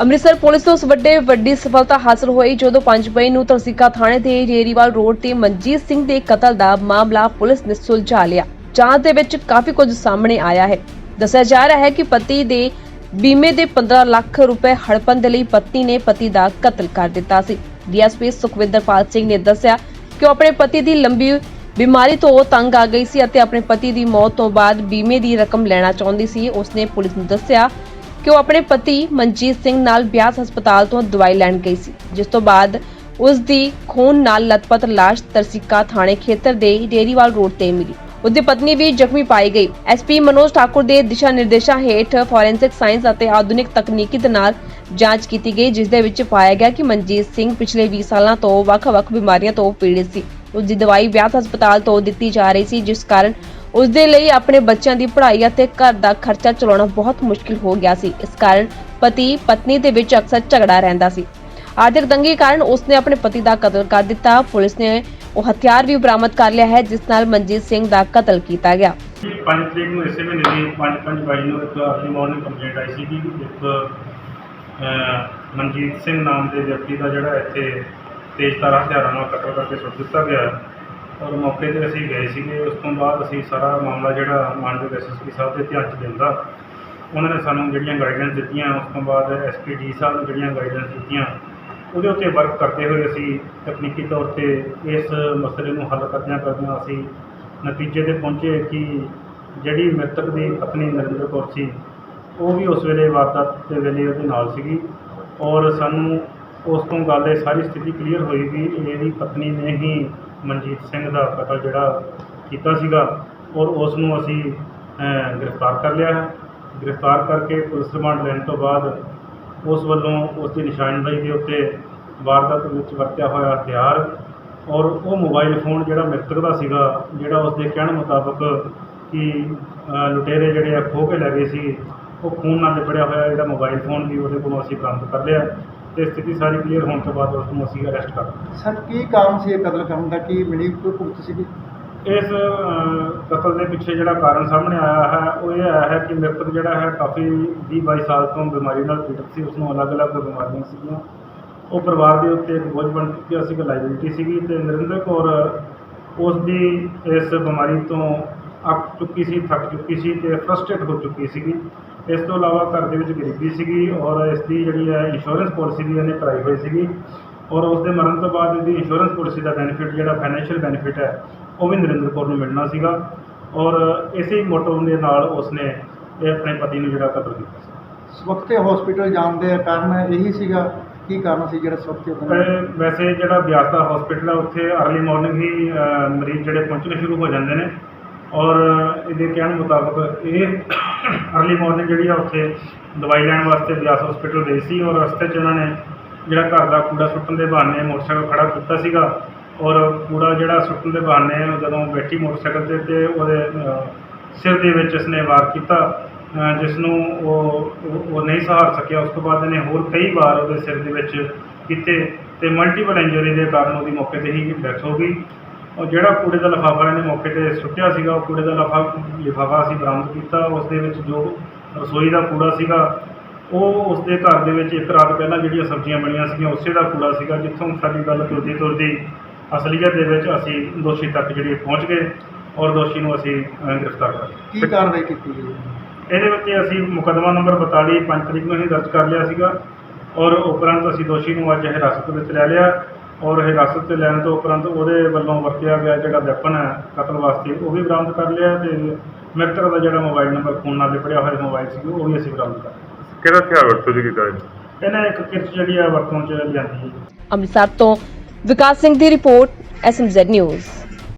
Amritsar police ਤੋਂ ਉਸ ਵੱਡੇ ਵੱਡੀ ਸਫਲਤਾ ਹਾਸਲ ਹੋਈ, ਜਦੋਂ 5 ਮਈ ਨੂੰ ਤਰਸਿੱਕਾ ਥਾਣੇ ਦੇ ਰੇਰੀਵਾਲ ਰੋਡ ਤੇ ਮਨਜੀਤ ਸਿੰਘ ਦੇ ਕਤਲ ਦਾ ਮਾਮਲਾ ਪੁਲਿਸ ਨੇ ਸੁਲਝਾ ਲਿਆ। ਜਾਂਚ ਦੇ ਵਿੱਚ ਕਾਫੀ ਕੁਝ ਸਾਹਮਣੇ ਆਇਆ ਹੈ। ਦੱਸਿਆ ਜਾ ਰਿਹਾ ਹੈ ਕਿ ਪਤੀ ਦੇ ਬੀਮੇ ਦੇ 15 ਲੱਖ ਰੁਪਏ ਹੜਪਣ ਦੇ ਲਈ ਪਤਨੀ ਨੇ ਪਤੀ ਦਾ ਕਤਲ ਕਰ ਦਿੱਤਾ ਸੀ। ਡੀਐਸਪੀ ਸੁਖਵਿੰਦਰਪਾਲ ਸਿੰਘ ਨੇ ਦੱਸਿਆ ਕਿ ਉਹ ਆਪਣੇ ਪਤੀ ਦੀ ਲੰਬੀ ਬਿਮਾਰੀ ਤੋਂ ਤੰਗ ਆ ਗਈ ਸੀ ਅਤੇ ਆਪਣੇ ਪਤੀ ਦੀ ਮੌਤ ਤੋਂ ਬਾਅਦ ਬੀਮੇ ਦੀ ਰਕਮ ਲੈਣਾ ਚਾਹੁੰਦੀ ਸੀ। ਉਸਨੇ ਪੁਲਿਸ ਨੂੰ ਦੱਸਿਆ ਕਿ ਉਹ ਆਪਣੇ ਪਤੀ ਮਨਜੀਤ ਸਿੰਘ ਨਾਲ ਬਿਆਸ ਹਸਪਤਾਲ ਤੋਂ ਦਵਾਈ ਲੈਣ ਗਈ ਸੀ, ਜਿਸ ਤੋਂ ਬਾਅਦ ਉਸ ਦੀ ਖੂਨ ਨਾਲ ਲਤਪਤ ਲਾਸ਼ ਤਰਸਿੱਕਾ ਥਾਣੇ ਖੇਤਰ ਦੇ ਡੇਰੀਵਾਲ ਰੋਡ ਤੇ ਮਿਲੀ। ਉਸਦੀ ਪਤਨੀ ਵੀ ਜ਼ਖਮੀ ਪਾਈ ਗਈ। ਐਸਪੀ ਮਨੋਜ ਠਾਕੁਰ ਦੇ ਦਿਸ਼ਾ ਨਿਰਦੇਸ਼ਾਂ ਹੇਠ ਫੋਰੈਂਸਿਕ ਸਾਇੰਸ ਅਤੇ ਆਧੁਨਿਕ ਤਕਨੀਕੀ ਦੇ ਨਾਲ ਜਾਂਚ ਕੀਤੀ ਗਈ, ਜਿਸ ਦੇ ਵਿੱਚ ਪਾਇਆ ਗਿਆ ਕਿ ਮਨਜੀਤ ਸਿੰਘ ਪਿਛਲੇ 20 ਸਾਲਾਂ ਤੋਂ ਵੱਖ-ਵੱਖ ਬਿਮਾਰੀਆਂ ਤੋਂ ਪੀੜਿਤ ਸੀ। ਉਸ ਦੀ ਦਵਾਈ ਵਿਆਹ ਹਸਪਤਾਲ ਤੋਂ ਦਿੱਤੀ ਜਾ ਰਹੀ ਸੀ, ਜਿਸ ਕਾਰਨ ਉਸ ਦੇ ਲਈ ਆਪਣੇ ਬੱਚਿਆਂ ਦੀ ਪੜ੍ਹਾਈ ਅਤੇ ਘਰ ਦਾ ਖਰਚਾ ਚਲਾਉਣਾ ਬਹੁਤ ਮੁਸ਼ਕਿਲ ਹੋ ਗਿਆ ਸੀ। ਇਸ ਕਾਰਨ ਪਤੀ, ਪਤਨੀ ਦੇ ਵਿੱਚ ਅਕਸਰ ਝਗੜਾ ਰਹਿੰਦਾ ਸੀ। ਆਰਥਿਕ ਤੰਗੀ ਕਾਰਨ ਉਸਨੇ ਆਪਣੇ ਪਤੀ ਦਾ ਕਤਲ ਕਰ ਦਿੱਤਾ। ਪੁਲਿਸ ਨੇ ਉਹ ਹਥਿਆਰ ਵੀ ਬਰਾਮਦ ਕਰ ਲਿਆ ਹੈ, ਜਿਸ ਨਾਲ ਮਨਜੀਤ ਸਿੰਘ ਦਾ ਕਤਲ ਕੀਤਾ ਗਿਆ। ਪੰਜ ਤਰੀਕ ਨੂੰ ਇਸੇ ਮਹੀਨੇ ਦੀ ਪੰਜ ਪੰਜ ਬਾਈ ਨੂੰ ਇੱਕ ਅਰਲੀ ਮਾਰਨਿੰਗ ਕੰਪਲੇਂਟ ਆਈ ਸੀ ਕਿ ਇੱਕ ਮਨਜੀਤ ਸਿੰਘ ਨਾਮ ਦੇ ਵਿਅਕਤੀ ਦਾ ਜਿਹੜਾ ਇੱਥੇ ਤੇਜ਼ਧਾਰ ਹਥਿਆਰਾਂ ਨਾਲ ਕਤਲ ਕਰਕੇ ਸੁੱਟ ਦਿੱਤਾ ਗਿਆ। ਔਰ ਮੌਕੇ ਤੇ ਅਸੀਂ ਗਏ ਸੀਗੇ। ਉਸ ਤੋਂ ਬਾਅਦ ਅਸੀਂ ਸਾਰਾ ਮਾਮਲਾ ਜਿਹੜਾ ਮਾਨਯੋਗ ਐਸਐਸਪੀ ਸਾਹਿਬ ਦੇ ਧਿਆਨ 'ਚ ਲਿਆਂਦਾ। ਉਹਨਾਂ ਨੇ ਸਾਨੂੰ ਜਿਹੜੀਆਂ ਗਾਈਡਲਾਈਨਸ ਦਿੱਤੀਆਂ, ਉਸ ਤੋਂ ਬਾਅਦ ਐਸਪੀਡੀ ਸਾਹਿਬ ਨੇ ਜਿਹੜੀਆਂ ਗਾਈਡਲਾਈਨਸ ਦਿੱਤੀਆਂ, ਉਹਦੇ ਉੱਤੇ ਵਰਕ ਕਰਦੇ ਹੋਏ ਅਸੀਂ ਤਕਨੀਕੀ ਤੌਰ ਤੇ ਇਸ ਮਸਲੇ ਨੂੰ ਹੱਲ ਕਰਦਿਆਂ ਕਰਦਿਆਂ ਅਸੀਂ ਨਤੀਜੇ ਤੇ ਪਹੁੰਚੇ ਕਿ ਜਿਹੜੀ ਮ੍ਰਿਤਕ ਦੀ ਪਤਨੀ ਨਰਿੰਦਰ ਕੌਰ ਸੀ, ਉਹ ਵੀ ਉਸ ਵੇਲੇ ਵਾਰਦਾਤ ਦੇ ਵੇਲੇ ਉਹਦੇ ਨਾਲ ਸੀਗੀ ਔਰ ਸਾਨੂੰ ਉਸ ਤੋਂ ਗੱਲ ਇਹ ਸਾਰੀ ਸਥਿਤੀ ਕਲੀਅਰ ਹੋਈ ਵੀ ਇਹਦੀ ਪਤਨੀ ਨੇ ਹੀ ਮਨਜੀਤ ਸਿੰਘ ਦਾ ਕਤਲ ਜਿਹੜਾ ਕੀਤਾ ਸੀਗਾ ਔਰ ਉਸ ਨੂੰ ਅਸੀਂ ਗ੍ਰਿਫਤਾਰ ਕਰ ਲਿਆ ਹੈ। ਗ੍ਰਿਫਤਾਰ ਕਰਕੇ ਪੁਲਿਸ ਰਿਮਾਂਡ ਲੈਣ ਤੋਂ ਬਾਅਦ ਉਸ ਵੱਲੋਂ ਉਸ ਦੀ ਨਿਸ਼ਾਨਦੇਹੀ ਦੇ ਉੱਤੇ ਵਾਰਦਾਤ ਵਿੱਚ ਵਰਤਿਆ ਹੋਇਆ ਹਥਿਆਰ ਔਰ ਉਹ ਮੋਬਾਈਲ ਫੋਨ ਜਿਹੜਾ ਮ੍ਰਿਤਕ ਦਾ ਸੀਗਾ, ਜਿਹੜਾ ਉਸ ਦੇ ਕਹਿਣ ਮੁਤਾਬਕ ਕਿ ਲੁਟੇਰੇ ਜਿਹੜੇ ਆ ਖੋਹ ਕੇ ਲੈ ਗਏ ਸੀ, ਉਹ ਖੂਨ ਨਾਲ ਲਿਬੜਿਆ ਹੋਇਆ ਜਿਹੜਾ ਮੋਬਾਈਲ ਫੋਨ ਵੀ ਉਹਦੇ ਕੋਲੋਂ ਅਸੀਂ ਬਰਾਮਦ ਕਰ ਲਿਆ। ਤੇ ਸਥਿਤੀ ਸਾਰੀ ਕਲੀਅਰ ਹੋਣ ਤੋਂ ਬਾਅਦ ਉਸ ਨੂੰ ਅਸੀਂ ਅਰੈਸਟ ਕਰ ਲਿਆ ਸਰ ਕੀ ਕਾਰਨ ਸੀ ਇਹ ਕਤਲ ਕਰਨ ਦਾ? ਕੀ ਮਿਲੀ ਕੋਈ ਭੁਗਤ ਸੀਗੀ? ਇਸ ਅ, ਕਤਲ ਦੇ ਪਿੱਛੇ ਜਿਹੜਾ ਕਾਰਨ ਸਾਹਮਣੇ ਆਇਆ ਹੈ ਉਹ ਇਹ ਆਇਆ ਹੈ ਕਿ ਮ੍ਰਿਤਕ ਜਿਹੜਾ ਹੈ ਕਾਫੀ 20 22 ਸਾਲ ਤੋਂ ਬਿਮਾਰੀ ਨਾਲ ਪੀੜਤ ਸੀ ਉਸ ਨੂੰ ਅਲੱਗ-ਅਲੱਗ ਬਿਮਾਰੀਆਂ ਸੀਗੀਆਂ। ਉਹ ਪਰਿਵਾਰ ਦੇ ਉੱਤੇ ਇੱਕ ਬੋਝ ਬਣ ਚੁੱਕਿਆ ਸੀਗਾ ਲਾਇਬਿਲਿਟੀ ਸੀਗੀ ਤੇ ਨਰਿੰਦਰ ਕੌਰ ਉਸ ਦੀ ਇਸ ਬਿਮਾਰੀ ਤੋਂ ਅੱਕ ਚੁੱਕੀ ਸੀ ਥੱਕ ਚੁੱਕੀ ਸੀ ਤੇ ਫਰਸਟ੍ਰੇਟ ਹੋ ਚੁੱਕੀ ਸੀਗੀ। ਇਸ ਤੋਂ ਇਲਾਵਾ ਘਰ ਦੇ ਵਿੱਚ ਗਰੀਬੀ ਸੀਗੀ ਔਰ ਇਸ ਦੀ ਜਿਹੜੀ ਹੈ ਇੰਸ਼ੋਰੈਂਸ ਪਾਲਿਸੀ ਵੀ ਇਹਨੇ ਕਰਾਈ ਹੋਈ ਸੀਗੀ। ਔਰ ਉਸ ਦੇ ਮਰਨ ਤੋਂ ਬਾਅਦ ਇਹਦੀ ਇੰਸ਼ੋਰੈਂਸ ਪਾਲਿਸੀ ਦਾ ਬੈਨੀਫਿਟ ਜਿਹੜਾ ਫਾਈਨੈਂਸ਼ੀਅਲ ਬੈਨੀਫਿਟ ਹੈ ਉਹ ਵੀ ਨਰਿੰਦਰ ਕੌਰ ਨੂੰ ਮਿਲਣਾ ਸੀਗਾ। ਔਰ ਇਸੇ ਮੋਟੋ ਦੇ ਨਾਲ ਉਸਨੇ ਇਹ ਆਪਣੇ ਪਤੀ ਨੂੰ ਜਿਹੜਾ ਕਤਲ ਕੀਤਾ ਸੀ। ਵਕਤ ਹਸਪੀਟਲ ਜਾਣ ਦੇ ਕਾਰਨ ਇਹੀ ਸੀਗਾ? ਕੀ ਕਾਰਨ ਸੀ ਜਿਹੜਾ ਸਵਖਤ ਉਹਦਾ ਤੇ ਵੈਸੇ ਜਿਹੜਾ ਬਿਆਸ ਦਾ ਹਸਪੀਟਲ ਹੈ ਉੱਥੇ ਅਰਲੀ ਮਾਰਨਿੰਗ ਹੀ ਮਰੀਜ਼ ਜਿਹੜੇ ਪਹੁੰਚਣੇ ਸ਼ੁਰੂ ਹੋ ਜਾਂਦੇ ਨੇ। ਔਰ ਇਹਦੇ ਕਹਿਣ ਮੁਤਾਬਕ ਇਹ ਅਰਲੀ ਮਾਰਨਿੰਗ ਜਿਹੜੀ ਆ ਉੱਥੇ ਦਵਾਈ ਲੈਣ ਵਾਸਤੇ ਬਿਆਸ ਹਸਪੀਟਲ ਗਈ ਸੀ ਔਰ ਰਸਤੇ 'ਚ ਉਹਨਾਂ ਨੇ ਜਿਹੜਾ ਘਰ ਦਾ ਕੂੜਾ ਸੁੱਟਣ ਦੇ ਬਹਾਨੇ ਮੋਟਰਸਾਈਕਲ ਖੜਾ ਕੀਤਾ ਸੀਗਾ ਔਰ ਕੂੜਾ ਜਿਹੜਾ ਸੁੱਟਣ ਦੇ ਬਹਾਨੇ ਜਦੋਂ ਬੈਠੀ ਮੋਟਰਸਾਈਕਲ ਤੇ ਤੇ ਉਹਦੇ ਸਿਰ ਦੇ ਵਿੱਚ ਇਸਨੇ ਵਾਰ ਕੀਤਾ ਜਿਸ ਨੂੰ ਉਹ, ਉਹ- ਉਹ ਨਹੀਂ ਸਹਾਰ ਸਕਿਆ। ਉਸ ਤੋਂ ਬਾਅਦ ਇਹਨੇ ਹੋਰ ਕਈ ਵਾਰ ਉਹਦੇ ਸਿਰ ਦੇ ਵਿੱਚ ਕੀਤੇ ਤੇ ਮਲਟੀਪਲ ਇੰਜਰੀ ਦੇ ਕਾਰਨ ਉਹਦੀ ਮੌਕੇ ਤੇ ਹੀ ਡੈਥ ਹੋ ਗਈ। ਔਰ ਜਿਹੜਾ ਕੂੜੇ ਦਾ ਲਿਫਾਫਾ ਇਹਨੇ ਮੌਕੇ ਤੇ ਸੁੱਟਿਆ ਸੀਗਾ ਉਹ ਕੂੜੇ ਦਾ ਲਿਫਾਫਾ ਲਿਫਾਫਾ ਅਸੀਂ ਬਰਾਮਦ ਕੀਤਾ ਉਸ ਦੇ ਵਿੱਚ ਜੋ ਰਸੋਈ ਦਾ ਕੂੜਾ ਸੀਗਾ ਉਹ ਉਸ ਦੇ ਘਰ ਦੇ ਵਿੱਚ ਇੱਕ ਰਾਤ ਪਹਿਲਾਂ ਜਿਹੜੀਆਂ ਸਬਜ਼ੀਆਂ ਬਣੀਆਂ ਸੀਗੀਆਂ ਉਸੇ ਦਾ ਕੂੜਾ ਸੀਗਾ ਜਿੱਥੋਂ ਸਾਡੀ ਗੱਲ ਤੁਰਦੀ ਤੁਰਦੀ ਅਸਲੀਅਤ ਦੇ ਵਿੱਚ ਅਸੀਂ ਦੋਸ਼ੀ ਤੱਕ ਜਿਹੜੀ ਪਹੁੰਚ ਗਏ ਔਰ ਦੋਸ਼ੀ ਨੂੰ ਅਸੀਂ ਗ੍ਰਿਫਤਾਰ ਕਰ ਲਿਆ। ਕੀ ਕਾਰਵਾਈ ਕੀਤੀ ਗਈ? ਇਹਦੇ ਵਿੱਚ ਅਸੀਂ ਮੁਕੱਦਮਾ ਨੰਬਰ 42 ਪੰਜ ਤਰੀਕ ਨੂੰ ਹੀ ਦਰਜ ਕਰ ਲਿਆ ਸੀਗਾ ਔਰ ਉਪਰੰਤ ਅਸੀਂ ਦੋਸ਼ੀ ਨੂੰ ਅੱਜ ਹਿਰਾਸਤ ਵਿੱਚ ਲੈ ਲਿਆ। ਔਰ ਹਿਰਾਸਤ 'ਚ ਲੈਣ ਤੋਂ ਉਪਰੰਤ ਉਹਦੇ ਵੱਲੋਂ ਵਰਤਿਆ ਗਿਆ ਜਿਹੜਾ ਵੈਪਨ ਹੈ ਕਤਲ ਵਾਸਤੇ ਉਹ ਵੀ ਬਰਾਮਦ ਕਰ ਲਿਆ ਤੇ ਮ੍ਰਿਤਕ ਦਾ ਜਿਹੜਾ ਮੋਬਾਈਲ ਨੰਬਰ ਖੂਨ ਨਾਲ ਲਿਬੜਿਆ ਹੋਇਆ ਮੋਬਾਈਲ ਸੀ ਉਹ ਵੀ ਅਸੀਂ ਬਰਾਮਦ ਕਰ ਲਿਆ। ਕਿਹੜਾ ਹਥਿਆਰ ਵਰਤੋਂ ਦੀ ਕੀਤਾ ਜੀ ਇਹਨੇ ਇੱਕ ਕਿਰਚ ਜਿਹੜੀ ਆ ਵਰਤੋਂ 'ਚ ਲਿਆਂਦੀ ਹੈ। ਅੰਮ੍ਰਿਤਸਰ ਤੋਂ ਵਿਕਾਸ ਸਿੰਘ ਦੀ ਰਿਪੋਰਟ ਐਸਐਮਜ਼ੈਡ ਨਿਊਜ਼